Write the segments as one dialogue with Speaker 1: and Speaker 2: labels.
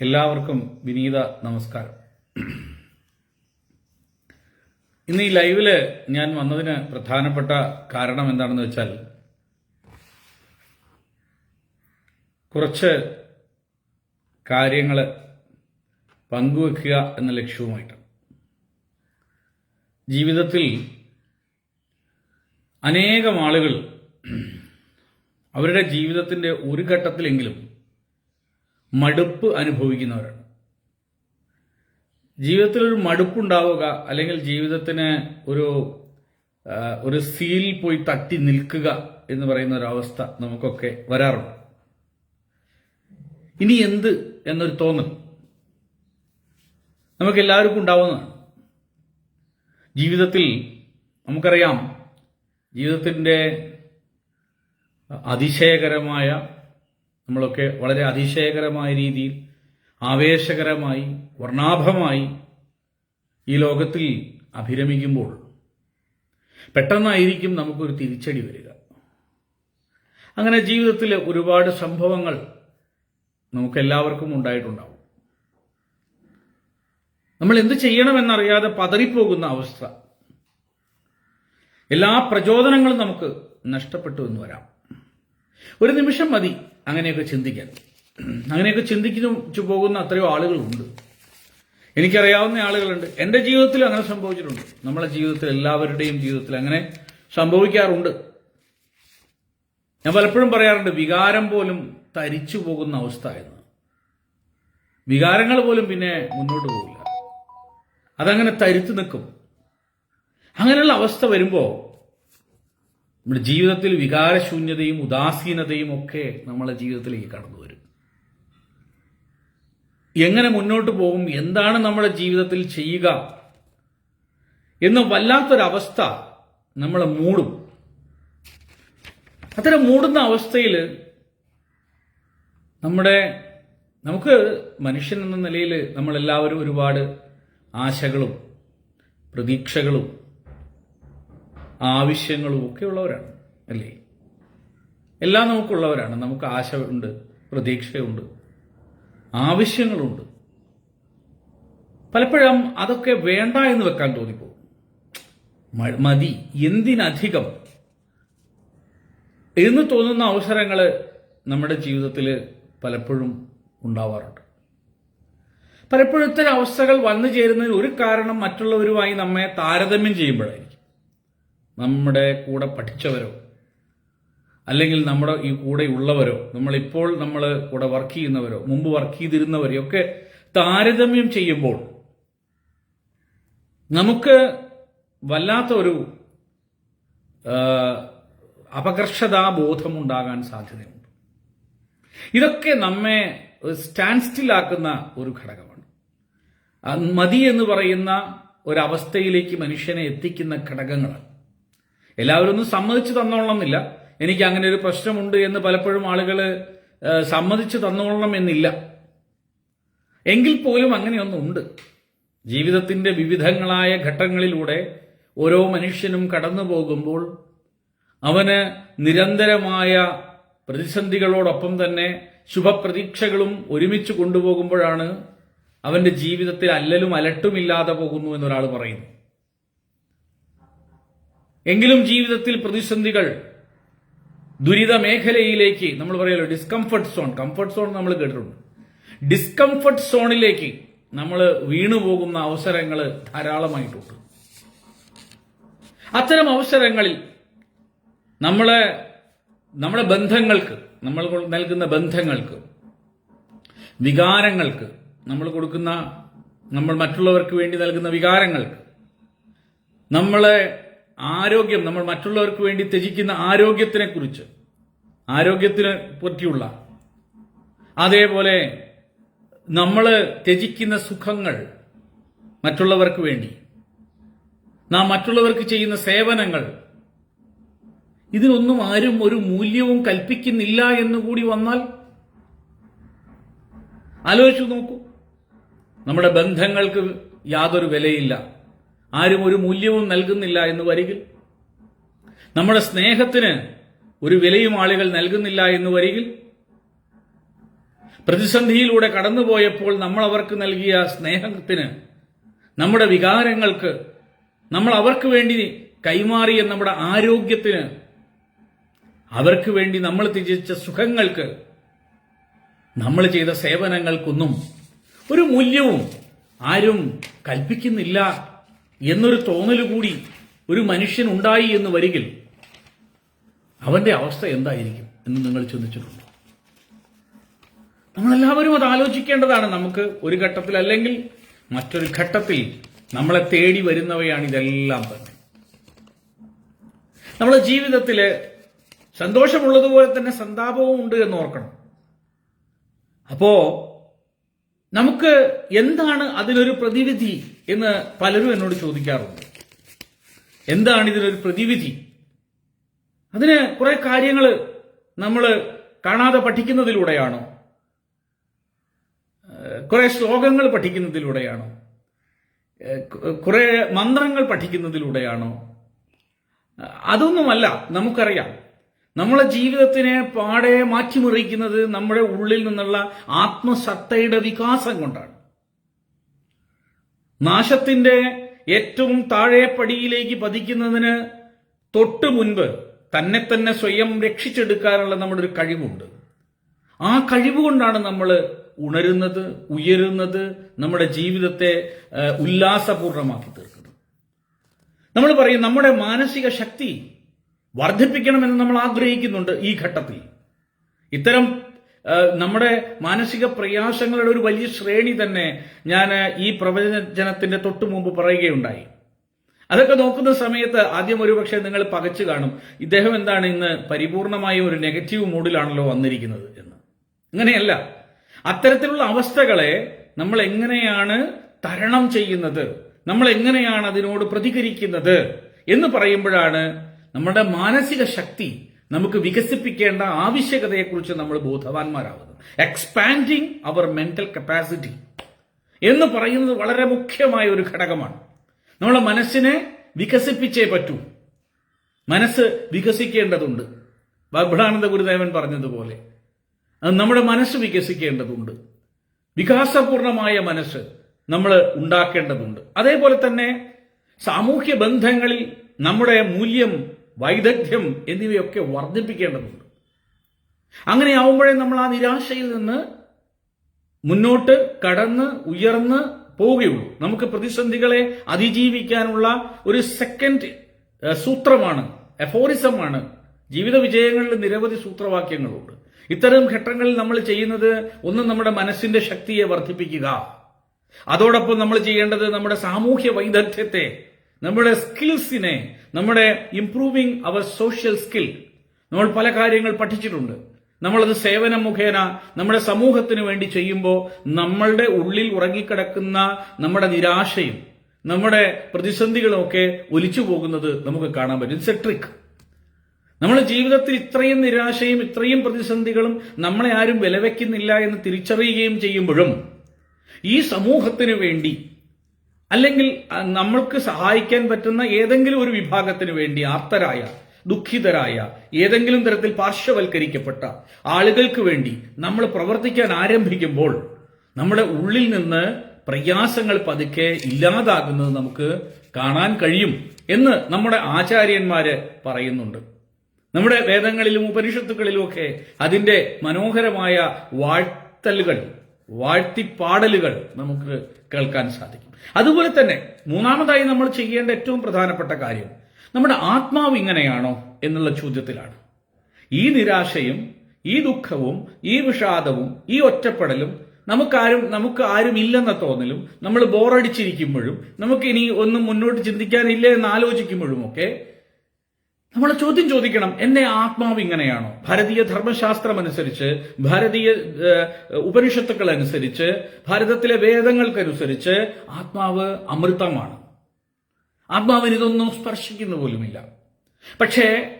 Speaker 1: എല്ലാവർക്കും വിനീത നമസ്കാരം. ഇന്ന് ഈ ലൈവിൽ ഞാൻ വന്നതിന് പ്രധാനപ്പെട്ട കാരണം എന്താണെന്ന് വെച്ചാൽ കുറച്ച് കാര്യങ്ങൾ പങ്കുവെക്കുക എന്ന ലക്ഷ്യവുമായിട്ടാണ് ജീവിതത്തിൽ അനേകം ആളുകൾ അവരുടെ ജീവിതത്തിന്റെ ഒരു ഘട്ടത്തിലെങ്കിലും മടുപ്പ് അനുഭവിക്കുന്നവരാണ്. ജീവിതത്തിൽ ഒരു മടുപ്പുണ്ടാവുക അല്ലെങ്കിൽ ജീവിതത്തിന് ഒരു ഒരു സീൽ പോയി തട്ടി നിൽക്കുക എന്ന് പറയുന്ന ഒരു അവസ്ഥ നമുക്കൊക്കെ വരാറുണ്ട്. ഇനി എന്ത് എന്നൊരു തോന്നൽ നമുക്ക് എല്ലാവർക്കും ഉണ്ടാവുന്നതാണ്. ജീവിതത്തിൽ നമുക്കറിയാം ജീവിതത്തിന്റെ അതിശയകരമായ നമ്മളൊക്കെ വളരെ അതിശയകരമായ രീതിയിൽ ആവേശകരമായി വർണാഭമായി ഈ ലോകത്തിൽ അഭിരമിക്കുമ്പോൾ പെട്ടെന്നായിരിക്കും നമുക്കൊരു തിരിച്ചടി വരിക. അങ്ങനെ ജീവിതത്തിൽ ഒരുപാട് സംഭവങ്ങൾ നമുക്കെല്ലാവർക്കും ഉണ്ടായിട്ടുണ്ടാവും. നമ്മൾ എന്ത് ചെയ്യണമെന്നറിയാതെ പതറിപ്പോകുന്ന അവസ്ഥ. എല്ലാ പ്രചോദനങ്ങളും നമുക്ക് നഷ്ടപ്പെട്ടു എന്ന് വരാം. ഒരു നിമിഷം മതി. അങ്ങനെയൊക്കെ ചിന്തിക്കാൻ. അങ്ങനെയൊക്കെ ചിന്തിച്ചു പോകുന്ന അത്രയോ ആളുകളുണ്ട്. എനിക്കറിയാവുന്ന ആളുകളുണ്ട്. എന്റെ ജീവിതത്തിൽ അങ്ങനെ സംഭവിച്ചിട്ടുണ്ട്. നമ്മളെ ജീവിതത്തിൽ എല്ലാവരുടെയും ജീവിതത്തിൽ അങ്ങനെ സംഭവിക്കാറുണ്ട്. ഞാൻ പലപ്പോഴും പറയാറുണ്ട് വികാരം പോലും തരിച്ചു പോകുന്ന അവസ്ഥ എന്ന് വികാരങ്ങൾ പോലും പിന്നെ മുന്നോട്ട് പോകില്ല അതങ്ങനെ തരുത്തു നിൽക്കും. അങ്ങനെയുള്ള അവസ്ഥ വരുമ്പോൾ നമ്മുടെ ജീവിതത്തിൽ വികാരശൂന്യതയും ഉദാസീനതയും ഒക്കെ നമ്മളെ ജീവിതത്തിലേക്ക് കടന്നു വരും. എങ്ങനെ മുന്നോട്ട് പോകും എന്താണ് നമ്മുടെ ജീവിതത്തിൽ ചെയ്യുക എന്ന് വല്ലാത്തൊരവസ്ഥ നമ്മളെ മൂടും. അത്തരം മൂടുന്ന അവസ്ഥയിൽ നമ്മുടെ നമുക്ക് മനുഷ്യൻ എന്ന നിലയിൽ നമ്മളെല്ലാവരും ഒരുപാട് ആശകളും പ്രതീക്ഷകളും ആവശ്യങ്ങളും ഒക്കെ ഉള്ളവരാണ് അല്ലേ? എല്ലാം നമുക്കുള്ളവരാണ്. നമുക്ക് ആശ ഉണ്ട് പ്രതീക്ഷയുണ്ട് ആവശ്യങ്ങളുണ്ട്. പലപ്പോഴും അതൊക്കെ വേണ്ട എന്ന് വെക്കാൻ തോന്നിപ്പോകും. മതി എന്തിനധികം? എന്ന് തോന്നുന്ന അവസരങ്ങൾ നമ്മുടെ ജീവിതത്തിൽ പലപ്പോഴും ഉണ്ടാവാറുണ്ട്. പലപ്പോഴും ഇത്തരം അവസ്ഥകൾ വന്നു ചേരുന്നതിന് ഒരു കാരണം മറ്റുള്ളവരുമായി നമ്മെ താരതമ്യം ചെയ്യുമ്പോഴായിരിക്കും. നമ്മുടെ കൂടെ പഠിച്ചവരോ? അല്ലെങ്കിൽ നമ്മുടെ ഈ കൂടെ ഉള്ളവരോ? നമ്മളിപ്പോൾ നമ്മൾ കൂടെ വർക്ക് ചെയ്യുന്നവരോ? മുമ്പ് വർക്ക് ചെയ്തിരുന്നവരെയോ ഒക്കെ താരതമ്യം ചെയ്യുമ്പോൾ നമുക്ക് വല്ലാത്ത ഒരു ബോധമുണ്ടാകാൻ സാധ്യതയുണ്ട്. ഇതൊക്കെ നമ്മെ സ്റ്റാൻഡ് സ്റ്റിലാക്കുന്ന ഒരു ഘടകമാണ്. മതി എന്ന് പറയുന്ന ഒരവസ്ഥയിലേക്ക് മനുഷ്യനെ എത്തിക്കുന്ന ഘടകങ്ങളാണ്. എല്ലാവരും ഒന്നും സമ്മതിച്ചു തന്നോളണമെന്നില്ല. എനിക്ക് അങ്ങനെ ഒരു പ്രശ്നമുണ്ട് എന്ന് പലപ്പോഴും ആളുകൾ സമ്മതിച്ചു തന്നോളണം എന്നില്ല എങ്കിൽ പോലും അങ്ങനെയൊന്നുണ്ട്. ജീവിതത്തിന്റെ വിവിധങ്ങളായ ഘട്ടങ്ങളിലൂടെ ഓരോ മനുഷ്യനും കടന്നു പോകുമ്പോൾ അവന് നിരന്തരമായ പ്രതിസന്ധികളോടൊപ്പം തന്നെ ശുഭപ്രതീക്ഷകളും ഒരുമിച്ച് കൊണ്ടുപോകുമ്പോഴാണ് അവന്റെ ജീവിതത്തിൽ അല്ലലും അലട്ടുമില്ലാതെ പോകുന്നു എന്നൊരാൾ പറയുന്നു. എങ്കിലും ജീവിതത്തിൽ പ്രതിസന്ധികൾ ദുരിത മേഖലയിലേക്ക് നമ്മൾ പറയല്ലോ ഡിസ്കംഫർട്ട് സോൺ കംഫർട്ട് സോൺ നമ്മൾ കേട്ടിട്ടുണ്ട്. ഡിസ്കംഫർട്ട് സോണിലേക്ക് നമ്മൾ വീണുപോകുന്ന അവസരങ്ങൾ ധാരാളമായിട്ടുണ്ട്. അത്തരം അവസരങ്ങളിൽ നമ്മളെ നമ്മുടെ ബന്ധങ്ങൾക്ക് നമ്മൾ നൽകുന്ന ബന്ധങ്ങൾക്ക് വികാരങ്ങൾക്ക് നമ്മൾ കൊടുക്കുന്ന നമ്മൾ മറ്റുള്ളവർക്ക് വേണ്ടി നൽകുന്ന വികാരങ്ങൾക്ക് നമ്മളെ ആരോഗ്യം നമ്മൾ മറ്റുള്ളവർക്ക് വേണ്ടി ത്യജിക്കുന്ന ആരോഗ്യത്തിനെ കുറിച്ച് ആരോഗ്യത്തിനെ പറ്റിയുള്ള. അതേപോലെ നമ്മൾ ത്യജിക്കുന്ന സുഖങ്ങൾ മറ്റുള്ളവർക്ക് വേണ്ടി. നാം മറ്റുള്ളവർക്ക് ചെയ്യുന്ന സേവനങ്ങൾ. ഇതിനൊന്നും ആരും ഒരു മൂല്യവും കൽപ്പിക്കുന്നില്ല എന്നുകൂടി വന്നാൽ ആലോചിച്ചു നോക്കൂ. നമ്മുടെ ബന്ധങ്ങൾക്ക് യാതൊരു വിലയില്ല. ആരും ഒരു മൂല്യവും നൽകുന്നില്ല എന്ന് വരികിൽ. നമ്മുടെ സ്നേഹത്തിന് ഒരു വിലയും ആളുകൾ നൽകുന്നില്ല എന്ന് വരികിൽ. പ്രതിസന്ധിയിലൂടെ കടന്നുപോയപ്പോൾ നമ്മൾ അവർക്ക് നൽകിയ സ്നേഹത്തിന് നമ്മുടെ വികാരങ്ങൾക്ക് നമ്മൾ അവർക്ക് വേണ്ടി കൈമാറിയ നമ്മുടെ ആരോഗ്യത്തിന് അവർക്ക് വേണ്ടി നമ്മൾ ത്യജിച്ച സുഖങ്ങൾക്ക് നമ്മൾ ചെയ്ത സേവനങ്ങൾക്കൊന്നും ഒരു മൂല്യവും ആരും കൽപ്പിക്കുന്നില്ല എന്നൊരു തോന്നൽ കൂടി ഒരു മനുഷ്യൻ ഉണ്ടായി എന്ന് വരികിൽ അവന്റെ അവസ്ഥ എന്തായിരിക്കും എന്ന് നിങ്ങൾ ചിന്തിച്ചിട്ടുണ്ടോ? നമ്മളെല്ലാവരും അത് ആലോചിക്കേണ്ടതാണ് നമുക്ക് ഒരു ഘട്ടത്തിൽ അല്ലെങ്കിൽ മറ്റൊരു ഘട്ടത്തിൽ നമ്മളെ തേടി വരുന്നവയാണ് ഇതെല്ലാം തന്നെ. നമ്മുടെ ജീവിതത്തിൽ സന്തോഷമുള്ളതുപോലെ തന്നെ സന്താപവും ഉണ്ട് എന്ന് ഓർക്കണം. അപ്പോ നമുക്ക് എന്താണ് അതിനൊരു പ്രതിവിധി എന്ന് പലരും എന്നോട് ചോദിക്കാറുണ്ട്. എന്താണ് ഇതിനൊരു പ്രതിവിധി? അതിന് കുറെ കാര്യങ്ങൾ നമ്മൾ കാണാതെ പഠിക്കുന്നതിലൂടെയാണോ? കുറെ ശ്ലോകങ്ങൾ പഠിക്കുന്നതിലൂടെയാണോ? കുറെ മന്ത്രങ്ങൾ പഠിക്കുന്നതിലൂടെയാണോ? അതൊന്നുമല്ല നമുക്കറിയാം. നമ്മളെ ജീവിതത്തിനെ പാടെ മാറ്റിമറിക്കുന്നത് നമ്മുടെ ഉള്ളിൽ നിന്നുള്ള ആത്മസത്തയുടെ വികാസം കൊണ്ടാണ്. നാശത്തിന്റെ ഏറ്റവും താഴെ പടിയിലേക്ക് പതിക്കുന്നതിന് തൊട്ടു മുൻപ് തന്നെ തന്നെ സ്വയം രക്ഷിച്ചെടുക്കാനുള്ള നമ്മുടെ ഒരു കഴിവുണ്ട്. ആ കഴിവ് കൊണ്ടാണ് നമ്മൾ ഉണരുന്നത് ഉയരുന്നത് നമ്മുടെ ജീവിതത്തെ ഉല്ലാസപൂർണമാക്കി തീർക്കുന്നത്. നമ്മൾ പറയും നമ്മുടെ മാനസിക ശക്തി വർദ്ധിപ്പിക്കണമെന്ന് നമ്മൾ ആഗ്രഹിക്കുന്നുണ്ട് ഈ ഘട്ടത്തിൽ. ഇത്തരം നമ്മുടെ മാനസിക പ്രയാസങ്ങളുടെ ഒരു വലിയ ശ്രേണി തന്നെ ഞാൻ ഈ പ്രവചനത്തിന്റെ തൊട്ടു മുമ്പ് പറയുകയുണ്ടായി. അതൊക്കെ നോക്കുന്ന സമയത്ത് ആദ്യം ഒരുപക്ഷെ നിങ്ങൾ പകച്ചു കാണും ഇദ്ദേഹം എന്താണ് ഇന്ന് പരിപൂർണമായും ഒരു നെഗറ്റീവ് മൂഡിലാണല്ലോ വന്നിരിക്കുന്നത് എന്ന്. അങ്ങനെയല്ല. അത്തരത്തിലുള്ള അവസ്ഥകളെ നമ്മൾ എങ്ങനെയാണ് തരണം ചെയ്യുന്നത്? നമ്മൾ എങ്ങനെയാണ് അതിനോട് പ്രതികരിക്കുന്നത് എന്ന് പറയുമ്പോഴാണ് നമ്മുടെ മാനസിക ശക്തി നമുക്ക് വികസിപ്പിക്കേണ്ട ആവശ്യകതയെക്കുറിച്ച് നമ്മൾ ബോധവാന്മാരാകുന്നു. എക്സ്പാൻഡിങ് അവർ മെന്റൽ കപ്പാസിറ്റി എന്ന് പറയുന്നത് വളരെ മുഖ്യമായ ഒരു ഘടകമാണ്. നമ്മുടെ മനസ്സിനെ വികസിപ്പിച്ചേ പറ്റൂ. മനസ്സ് വികസിക്കേണ്ടതുണ്ട്. ബബ്ബാനന്ദ ഗുരുദേവൻ പറഞ്ഞതുപോലെ നമ്മുടെ മനസ്സ് വികസിക്കേണ്ടതുണ്ട്. വികാസപൂർണമായ മനസ്സ് നമ്മൾ ഉണ്ടാക്കേണ്ടതുണ്ട്. അതേപോലെ തന്നെ സാമൂഹ്യ ബന്ധങ്ങളിൽ നമ്മുടെ മൂല്യം വൈദഗ്ധ്യം എന്നിവയൊക്കെ വർദ്ധിപ്പിക്കേണ്ടതുണ്ട്. അങ്ങനെ ആവുമ്പോഴേ നമ്മൾ ആ നിരാശയിൽ നിന്ന് മുന്നോട്ട് കടന്ന് ഉയർന്ന് പോവുകയുള്ളൂ. നമുക്ക് പ്രതിസന്ധികളെ അതിജീവിക്കാനുള്ള ഒരു സെക്കൻഡ് സൂത്രമാണ് എഫോറിസമാണ് ജീവിത വിജയങ്ങളിൽ നിരവധി സൂത്രവാക്യങ്ങളുണ്ട്. ഇത്തരം ഘട്ടങ്ങളിൽ നമ്മൾ ചെയ്യുന്നത് ഒന്ന് നമ്മുടെ മനസ്സിന്റെ ശക്തിയെ വർദ്ധിപ്പിക്കുക. അതോടൊപ്പം നമ്മൾ ചെയ്യേണ്ടത് നമ്മുടെ സാമൂഹ്യ വൈദഗ്ധ്യത്തെ നമ്മുടെ സ്കിൽസിനെ നമ്മുടെ ഇംപ്രൂവിംഗ് അവർ സോഷ്യൽ സ്കിൽ നമ്മൾ പല കാര്യങ്ങൾ പഠിച്ചിട്ടുണ്ട്. നമ്മളത് സേവനം മുഖേന നമ്മുടെ സമൂഹത്തിന് വേണ്ടി ചെയ്യുമ്പോൾ നമ്മളുടെ ഉള്ളിൽ ഉറങ്ങിക്കിടക്കുന്ന നമ്മുടെ നിരാശയും നമ്മുടെ പ്രതിസന്ധികളും ഒക്കെ ഒലിച്ചു പോകുന്നത് നമുക്ക് കാണാൻ പറ്റും. ഇറ്റ്സ് എ ട്രിക്ക് നമ്മുടെ ജീവിതത്തിൽ ഇത്രയും നിരാശയും ഇത്രയും പ്രതിസന്ധികളും നമ്മളെ ആരും വിലവെക്കുന്നില്ല എന്ന് തിരിച്ചറിയുകയും ചെയ്യുമ്പോഴും ഈ സമൂഹത്തിന് വേണ്ടി അല്ലെങ്കിൽ നമ്മൾക്ക് സഹായിക്കാൻ പറ്റുന്ന ഏതെങ്കിലും ഒരു വിഭാഗത്തിന് വേണ്ടി ആർത്തരായ ദുഃഖിതരായ ഏതെങ്കിലും തരത്തിൽ പാർശ്വവൽക്കരിക്കപ്പെട്ട ആളുകൾക്ക് വേണ്ടി നമ്മൾ പ്രവർത്തിക്കാൻ ആരംഭിക്കുമ്പോൾ നമ്മുടെ ഉള്ളിൽ നിന്ന് പ്രയാസങ്ങൾ പതുക്കെ ഇല്ലാതാകുന്നത് നമുക്ക് കാണാൻ കഴിയും എന്ന് നമ്മുടെ ആചാര്യന്മാര് പറയുന്നുണ്ട്. നമ്മുടെ വേദങ്ങളിലും ഉപനിഷത്തുക്കളിലും ഒക്കെ അതിന്റെ മനോഹരമായ വാഴ്ത്തലുകൾ വാഴ്ത്തിപ്പാടലുകൾ നമുക്ക് കേൾക്കാൻ സാധിക്കും. അതുപോലെ തന്നെ മൂന്നാമതായി നമ്മൾ ചെയ്യേണ്ട ഏറ്റവും പ്രധാനപ്പെട്ട കാര്യം നമ്മുടെ ആത്മാവ് ഇങ്ങനെയാണോ എന്നുള്ള ചോദ്യത്തിലാണ്. ഈ നിരാശയും ഈ ദുഃഖവും ഈ വിഷാദവും ഈ ഒറ്റപ്പെടലും നമുക്കാരും നമുക്ക് ആരും ഇല്ലെന്ന തോന്നലും നമ്മൾ ബോറടിച്ചിരിക്കുമ്പോഴും നമുക്ക് ഇനി ഒന്നും മുന്നോട്ട് ചിന്തിക്കാനില്ല എന്ന് ആലോചിക്കുമ്പോഴും ഒക്കെ നമ്മൾ ചോദ്യം ചോദിക്കണം എന്നെ ആത്മാവ് ഇങ്ങനെയാണോ? ഭാരതീയ ധർമ്മശാസ്ത്രം അനുസരിച്ച് ഭാരതീയ ഉപനിഷത്തുക്കൾ അനുസരിച്ച് ഭാരതത്തിലെ വേദങ്ങൾക്കനുസരിച്ച് ആത്മാവ് അമൃതമാണ്. ആത്മാവിന് ഇതൊന്നും സ്പർശിക്കുന്ന പോലുമില്ല. പക്ഷേ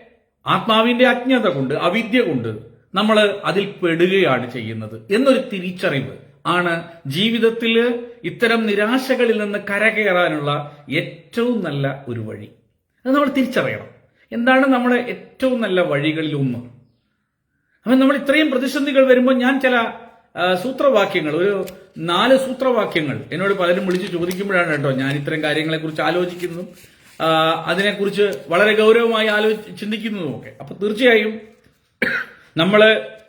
Speaker 1: ആത്മാവിന്റെ അജ്ഞത കൊണ്ട് അവിദ്യ കൊണ്ട് നമ്മൾ അതിൽ പെടുകയാണ് ചെയ്യുന്നത് എന്നൊരു തിരിച്ചറിവ് ആണ് ജീവിതത്തിൽ ഇത്തരം നിരാശകളിൽ നിന്ന് കരകയറാനുള്ള ഏറ്റവും നല്ല ഒരു വഴി. അത് നമ്മൾ തിരിച്ചറിയണം. എന്താണ് നമ്മുടെ ഏറ്റവും നല്ല വഴികളിൽ ഒന്ന്? അപ്പം നമ്മൾ ഇത്രയും പ്രതിസന്ധികൾ വരുമ്പോൾ ഞാൻ ചില സൂത്രവാക്യങ്ങൾ ഒരു നാല് സൂത്രവാക്യങ്ങൾ എന്നോട് പലരും വിളിച്ച് ചോദിക്കുമ്പോഴാണ് കേട്ടോ ഞാൻ ഇത്തരം കാര്യങ്ങളെക്കുറിച്ച് ആലോചിക്കുന്നതും അതിനെക്കുറിച്ച് വളരെ ഗൗരവമായി ആലോചി ചിന്തിക്കുന്നതും ഒക്കെ. അപ്പൊ തീർച്ചയായും നമ്മൾ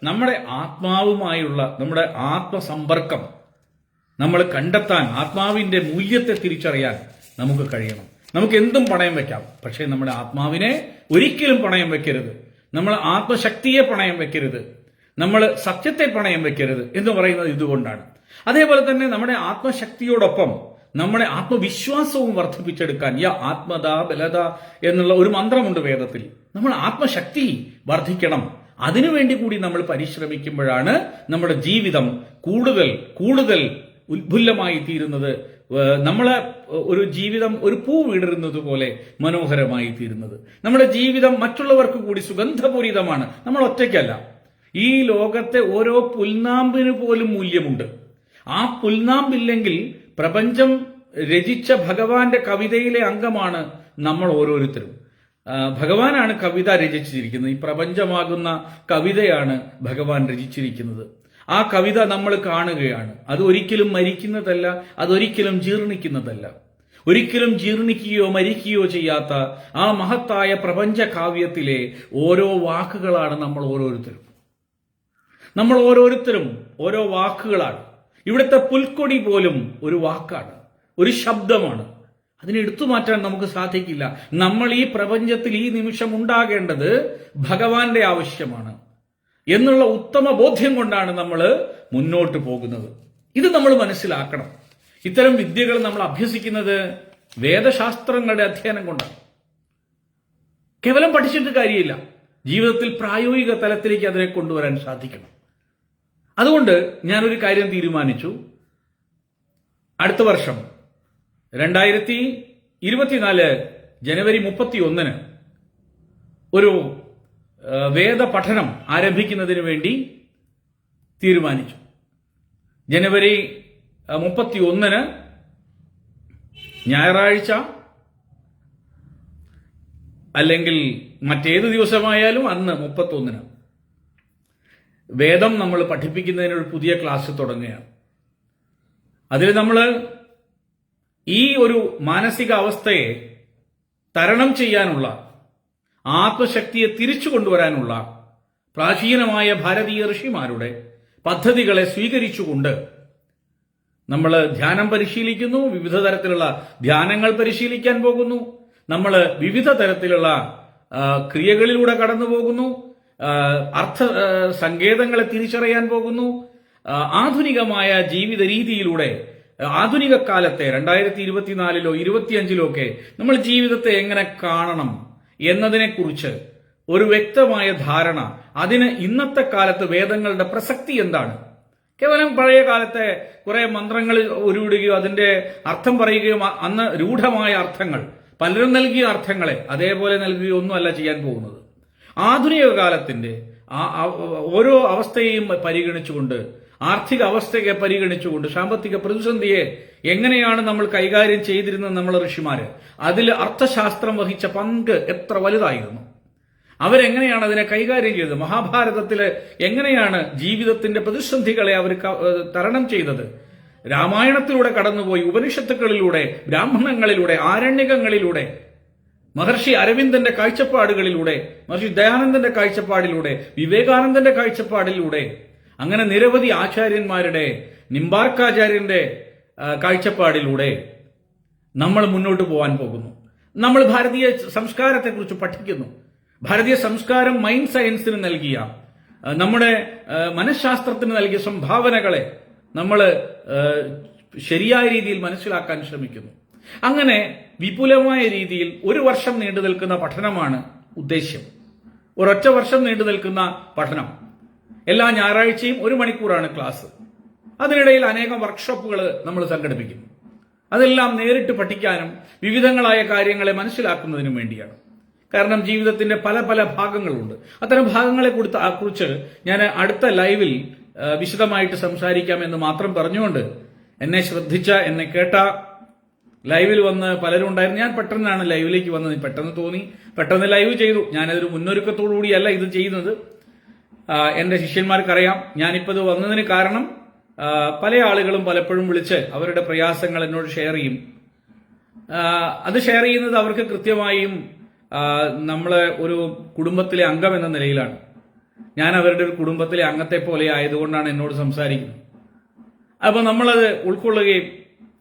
Speaker 1: നമ്മുടെ ആത്മാവുമായുള്ള നമ്മുടെ ആത്മസമ്പർക്കം നമ്മൾ കണ്ടെത്താൻ ആത്മാവിന്റെ മൂല്യത്തെ തിരിച്ചറിയാൻ നമുക്ക് കഴിയണം. നമുക്ക് എന്തും പണയം വെക്കാം. പക്ഷേ നമ്മുടെ ആത്മാവിനെ ഒരിക്കലും പണയം വെക്കരുത്. നമ്മൾ ആത്മശക്തിയെ പണയം വെക്കരുത്. നമ്മൾ സത്യത്തെ പണയം വെക്കരുത് എന്ന് പറയുന്നത് ഇതുകൊണ്ടാണ്. അതേപോലെ തന്നെ നമ്മുടെ ആത്മശക്തിയോടൊപ്പം നമ്മുടെ ആത്മവിശ്വാസവും വർദ്ധിപ്പിച്ചെടുക്കാൻ യ ആത്മത ബലത എന്നുള്ള ഒരു മന്ത്രമുണ്ട് വേദത്തിൽ. നമ്മൾ ആത്മശക്തി വർദ്ധിക്കണം. അതിനുവേണ്ടി കൂടി നമ്മൾ പരിശ്രമിക്കുമ്പോഴാണ് നമ്മുടെ ജീവിതം കൂടുതൽ കൂടുതൽ ഉത്ഫുല്ലമായി തീരുന്നത് നമ്മളെ ഒരു ജീവിതം ഒരു പൂ വിടരുന്നത് പോലെ മനോഹരമായി തീരുന്നത്. നമ്മുടെ ജീവിതം മറ്റുള്ളവർക്ക് കൂടി സുഗന്ധപൂരിതമാണ്. നമ്മൾ ഒറ്റയ്ക്കല്ല. ഈ ലോകത്തെ ഓരോ പുൽനാമ്പിന് പോലും മൂല്യമുണ്ട്. ആ പുൽനാമ്പില്ലെങ്കിൽ പ്രപഞ്ചം രചിച്ച ഭഗവാന്റെ കവിതയിലെ അംഗമാണ് നമ്മൾ ഓരോരുത്തരും. ഭഗവാനാണ് കവിത രചിച്ചിരിക്കുന്നത്. ഈ പ്രപഞ്ചമാകുന്ന കവിതയാണ് ഭഗവാൻ രചിച്ചിരിക്കുന്നത്. ആ കവിത നമ്മൾ കാണുകയാണ്. അത് ഒരിക്കലും മരിക്കുന്നതല്ല അതൊരിക്കലും ജീർണിക്കുന്നതല്ല. ഒരിക്കലും ജീർണിക്കുകയോ മരിക്കുകയോ ചെയ്യാത്ത ആ മഹത്തായ പ്രപഞ്ച കാവ്യത്തിലെ ഓരോ വാക്കുകളാണ് നമ്മൾ ഓരോരുത്തരും. നമ്മൾ ഓരോരുത്തരും ഓരോ വാക്കുകളാണ്. ഇവിടുത്തെ പുൽക്കൊടി പോലും ഒരു വാക്കാണ് ഒരു ശബ്ദമാണ്. അതിനെ എടുത്തു മാറ്റാൻ നമുക്ക് സാധിക്കില്ല. നമ്മൾ ഈ പ്രപഞ്ചത്തിൽ ഈ നിമിഷം ഉണ്ടാകേണ്ടത് ഭഗവാന്റെ ആവശ്യമാണ്. എന്നുള്ള ഉത്തമ ബോധ്യം കൊണ്ടാണ് നമ്മൾ മുന്നോട്ട് പോകുന്നത്. ഇത് നമ്മൾ മനസ്സിലാക്കണം. ഇത്തരം വിദ്യകൾ നമ്മൾ അഭ്യസിക്കുന്നത് വേദശാസ്ത്രങ്ങളുടെ അധ്യയനം കൊണ്ടാണ്. കേവലം പഠിച്ചിട്ട് കാര്യമില്ല. ജീവിതത്തിൽ പ്രായോഗിക തലത്തിലേക്ക് അതിനെ കൊണ്ടുവരാൻ സാധിക്കണം. അതുകൊണ്ട് ഞാനൊരു കാര്യം തീരുമാനിച്ചു. അടുത്ത വർഷം രണ്ടായിരത്തി ഇരുപത്തിനാല് ജനുവരി മുപ്പത്തി ഒന്നിന് ഒരു വേദ പഠനം ആരംഭിക്കുന്നതിന് വേണ്ടി തീരുമാനിച്ചു. ജനുവരി മുപ്പത്തി ഒന്നിന് ഞായറാഴ്ച അല്ലെങ്കിൽ മറ്റേത് ദിവസമായാലും അന്ന് മുപ്പത്തൊന്നിന്. വേദം നമ്മൾ പഠിപ്പിക്കുന്നതിന് ഒരു പുതിയ ക്ലാസ് തുടങ്ങുകയാണ്. അതിൽ നമ്മൾ ഈ ഒരു മാനസികാവസ്ഥയെ തരണം ചെയ്യാനുള്ള ആത്മശക്തിയെ തിരിച്ചു കൊണ്ടുവരാനുള്ള പ്രാചീനമായ ഭാരതീയ ഋഷിമാരുടെ പദ്ധതികളെ സ്വീകരിച്ചുകൊണ്ട് നമ്മൾ ധ്യാനം പരിശീലിക്കുന്നു വിവിധ തരത്തിലുള്ള ധ്യാനങ്ങൾ പരിശീലിക്കാൻ പോകുന്നു നമ്മൾ വിവിധ തരത്തിലുള്ള ക്രിയകളിലൂടെ കടന്നു പോകുന്നു അർത്ഥ സങ്കേതങ്ങളെ തിരിച്ചറിയാൻ പോകുന്നു ആധുനികമായ ജീവിത രീതിയിലൂടെ ആധുനിക കാലത്തെ രണ്ടായിരത്തി ഇരുപത്തിനാലിലോ ഇരുപത്തിയഞ്ചിലോ ഒക്കെ നമ്മൾ ജീവിതത്തെ എങ്ങനെ കാണണം എന്നതിനെക്കുറിച്ച് ഒരു വ്യക്തമായ ധാരണ. അതിന് ഇന്നത്തെ കാലത്ത് വേദങ്ങളുടെ പ്രസക്തി എന്താണ്? കേവലം പഴയ കാലത്തെ കുറെ മന്ത്രങ്ങൾ ഉരുവിടുകയോ അതിന്റെ അർത്ഥം പറയുകയോ അന്ന് രൂഢമായ അർത്ഥങ്ങൾ പലരും നൽകിയ അർത്ഥങ്ങളെ അതേപോലെ നൽകുകയോ ഒന്നുമല്ല ചെയ്യാൻ പോകുന്നത്. ആധുനിക കാലത്തിന്റെ ഓരോ അവസ്ഥയെയും പരിഗണിച്ചുകൊണ്ട് ആർത്ഥിക അവസ്ഥയെ പരിഗണിച്ചുകൊണ്ട് സാമ്പത്തിക പ്രതിസന്ധിയെ എങ്ങനെയാണ് നമ്മൾ കൈകാര്യം ചെയ്തിരുന്നത് നമ്മൾ ഋഷിമാര്? അതിൽ അർത്ഥശാസ്ത്രം വഹിച്ച പങ്ക് എത്ര വലുതായിരുന്നു? അവരെങ്ങനെയാണ് അതിനെ കൈകാര്യം ചെയ്തത്? മഹാഭാരതത്തിൽ എങ്ങനെയാണ് ജീവിതത്തിന്റെ പ്രതിസന്ധികളെ അവർ തരണം ചെയ്തത്? രാമായണത്തിലൂടെ കടന്നുപോയി ഉപനിഷത്തുക്കളിലൂടെ ബ്രാഹ്മണങ്ങളിലൂടെ ആരണ്യകങ്ങളിലൂടെ മഹർഷി അരവിന്ദന്റെ കാഴ്ചപ്പാടുകളിലൂടെ മഹർഷി ദയാനന്ദന്റെ കാഴ്ചപ്പാടിലൂടെ വിവേകാനന്ദന്റെ കാഴ്ചപ്പാടിലൂടെ അങ്ങനെ നിരവധി ആചാര്യന്മാരുടെ നിമ്പാർക്കാചാര്യന്റെ കാഴ്ചപ്പാടിലൂടെ നമ്മൾ മുന്നോട്ട് പോകാൻ പോകുന്നു. നമ്മൾ ഭാരതീയ സംസ്കാരത്തെക്കുറിച്ച് പഠിക്കുന്നു. ഭാരതീയ സംസ്കാരം മൈൻഡ് സയൻസിന് നൽകിയ നമ്മുടെ മനഃശാസ്ത്രത്തിന് നൽകിയ സംഭാവനകളെ നമ്മൾ ശരിയായ രീതിയിൽ മനസ്സിലാക്കാൻ ശ്രമിക്കുന്നു. അങ്ങനെ വിപുലമായ രീതിയിൽ ഒരു വർഷം നീണ്ടു നിൽക്കുന്ന പഠനമാണ് ഉദ്ദേശ്യം. ഒരൊറ്റ വർഷം നീണ്ടു നിൽക്കുന്ന പഠനം. എല്ലാ ഞായറാഴ്ചയും ഒരു മണിക്കൂറാണ് ക്ലാസ്. അതിനിടയിൽ അനേകം വർക്ക്ഷോപ്പുകൾ നമ്മൾ സംഘടിപ്പിക്കും. അതെല്ലാം നേരിട്ട് പഠിക്കാനും വിവിധങ്ങളായ കാര്യങ്ങളെ മനസ്സിലാക്കുന്നതിനും വേണ്ടിയാണ്. കാരണം ജീവിതത്തിന്റെ പല പല ഭാഗങ്ങളുണ്ട്. അത്തരം ഭാഗങ്ങളെ കൊടുത്ത കുറിച്ച് ഞാൻ അടുത്ത ലൈവിൽ വിശദമായിട്ട് സംസാരിക്കാം എന്ന് മാത്രം പറഞ്ഞുകൊണ്ട് എന്നെ ശ്രദ്ധിച്ച എന്നെ കേട്ട ലൈവിൽ വന്ന് പലരും ഉണ്ടായിരുന്നു. ഞാൻ പെട്ടെന്നാണ് ലൈവിലേക്ക് വന്നത്. പെട്ടെന്ന് തോന്നി. പെട്ടെന്ന് ലൈവ് ചെയ്തു. ഞാനതൊരു മുന്നൊരുക്കത്തോടു കൂടിയല്ല ഇത് ചെയ്യുന്നത്. എന്റെ ശിഷ്യന്മാർക്കറിയാം. ഞാനിപ്പോൾ ഇത് വന്നതിന് കാരണം പല ആളുകളും പലപ്പോഴും വിളിച്ച് അവരുടെ പ്രയാസങ്ങൾ എന്നോട് ഷെയർ ചെയ്യും. അത് ഷെയർ ചെയ്യുന്നത് അവർക്ക് കൃത്യമായും നമ്മൾ ഒരു കുടുംബത്തിലെ അംഗം എന്ന നിലയിലാണ്. ഞാൻ അവരുടെ ഒരു കുടുംബത്തിലെ അംഗത്തെ പോലെ ആയതുകൊണ്ടാണ് എന്നോട് സംസാരിക്കുന്നത്. അപ്പോൾ നമ്മളത് ഉൾക്കൊള്ളുകയും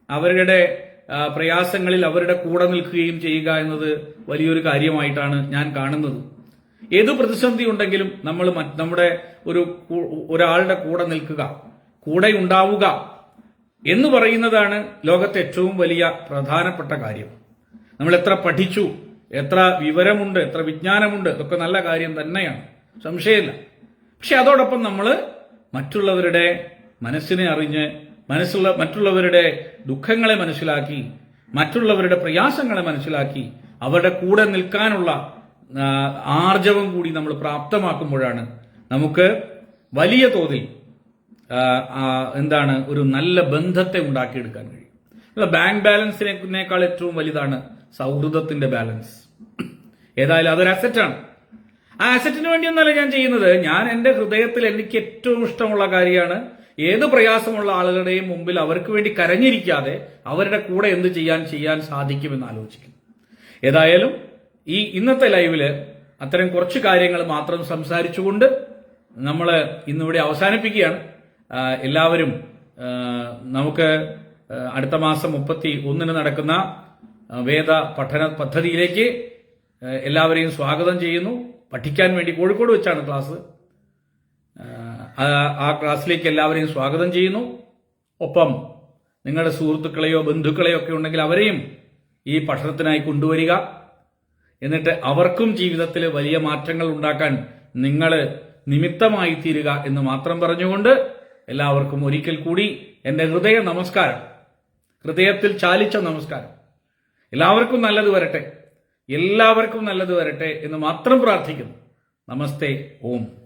Speaker 1: അവരുടെ പ്രയാസങ്ങളിൽ അവരുടെ കൂടെ നിൽക്കുകയും ചെയ്യുക എന്നത് വലിയൊരു കാര്യമായിട്ടാണ് ഞാൻ കാണുന്നത്. ഏത് പ്രതിസന്ധി ഉണ്ടെങ്കിലും നമ്മൾ നമ്മുടെ ഒരു ഒരാളുടെ കൂടെ നിൽക്കുക കൂടെ ഉണ്ടാവുക എന്ന് പറയുന്നതാണ് ലോകത്തെ ഏറ്റവും വലിയ പ്രധാനപ്പെട്ട കാര്യം. നമ്മൾ എത്ര പഠിച്ചു എത്ര വിവരമുണ്ട് എത്ര വിജ്ഞാനമുണ്ട് ഇതൊക്കെ നല്ല കാര്യം തന്നെയാണ്. സംശയമില്ല. പക്ഷെ അതോടൊപ്പം നമ്മൾ മറ്റുള്ളവരുടെ മനസ്സിനെ അറിഞ്ഞ് മനസ്സുള്ള മറ്റുള്ളവരുടെ ദുഃഖങ്ങളെ മനസ്സിലാക്കി മറ്റുള്ളവരുടെ പ്രയാസങ്ങളെ മനസ്സിലാക്കി അവരുടെ കൂടെ നിൽക്കാനുള്ള ആർജവം കൂടി നമ്മൾ പ്രാപ്തമാക്കുമ്പോഴാണ് നമുക്ക് വലിയ തോതിൽ എന്താണ് ഒരു നല്ല ബന്ധത്തെ ഉണ്ടാക്കിയെടുക്കാൻ കഴിയും. ബാങ്ക് ബാലൻസിനേക്കാൾ ഏറ്റവും വലുതാണ് സൗഹൃദത്തിന്റെ ബാലൻസ്. ഏതായാലും അതൊരു അസറ്റാണ്. ആ അസറ്റിന് വേണ്ടിയൊന്നല്ല ഞാൻ ചെയ്യുന്നത്. ഞാൻ എന്റെ ഹൃദയത്തിൽ എനിക്ക് ഏറ്റവും ഇഷ്ടമുള്ള കാര്യമാണ് ഏത് പ്രയാസമുള്ള ആളുകളുടെയും മുമ്പിൽ അവർക്ക് വേണ്ടി കരഞ്ഞിരിക്കാതെ അവരുടെ കൂടെ എന്ത് ചെയ്യാൻ ചെയ്യാൻ സാധിക്കുമെന്ന് ആലോചിക്കും ഏതായാലും ഈ ഇന്നത്തെ ലൈവിൽ അത്തരം കുറച്ച് കാര്യങ്ങൾ മാത്രം സംസാരിച്ചുകൊണ്ട് നമ്മൾ ഇന്നിവിടെ അവസാനിപ്പിക്കുകയാണ്. എല്ലാവരും നമുക്ക് അടുത്ത മാസം മുപ്പത്തി ഒന്നിന് നടക്കുന്ന വേദ പഠന പദ്ധതിയിലേക്ക് എല്ലാവരെയും സ്വാഗതം ചെയ്യുന്നു. പഠിക്കാൻ വേണ്ടി കോഴിക്കോട് വെച്ചാണ് ക്ലാസ്. ആ, ക്ലാസ്സിലേക്ക് എല്ലാവരെയും സ്വാഗതം ചെയ്യുന്നു. ഒപ്പം നിങ്ങളുടെ സുഹൃത്തുക്കളെയോ ബന്ധുക്കളെയോ ഒക്കെ ഉണ്ടെങ്കിൽ അവരെയും ഈ പഠനത്തിനായി കൊണ്ടുവരിക. എന്നിട്ട് അവർക്കും ജീവിതത്തിൽ വലിയ മാറ്റങ്ങൾ ഉണ്ടാക്കാൻ നിങ്ങൾ നിമിത്തമായി തീരുക എന്ന് മാത്രം പറഞ്ഞുകൊണ്ട് എല്ലാവർക്കും ഒരിക്കൽ കൂടി എന്റെ ഹൃദയ നമസ്കാരം. ഹൃദയത്തിൽ ചാലിച്ച നമസ്കാരം. എല്ലാവർക്കും നല്ലത് വരട്ടെ. എല്ലാവർക്കും നല്ലത് വരട്ടെ എന്ന് മാത്രം പ്രാർത്ഥിക്കുന്നു. നമസ്തേ. ഓം.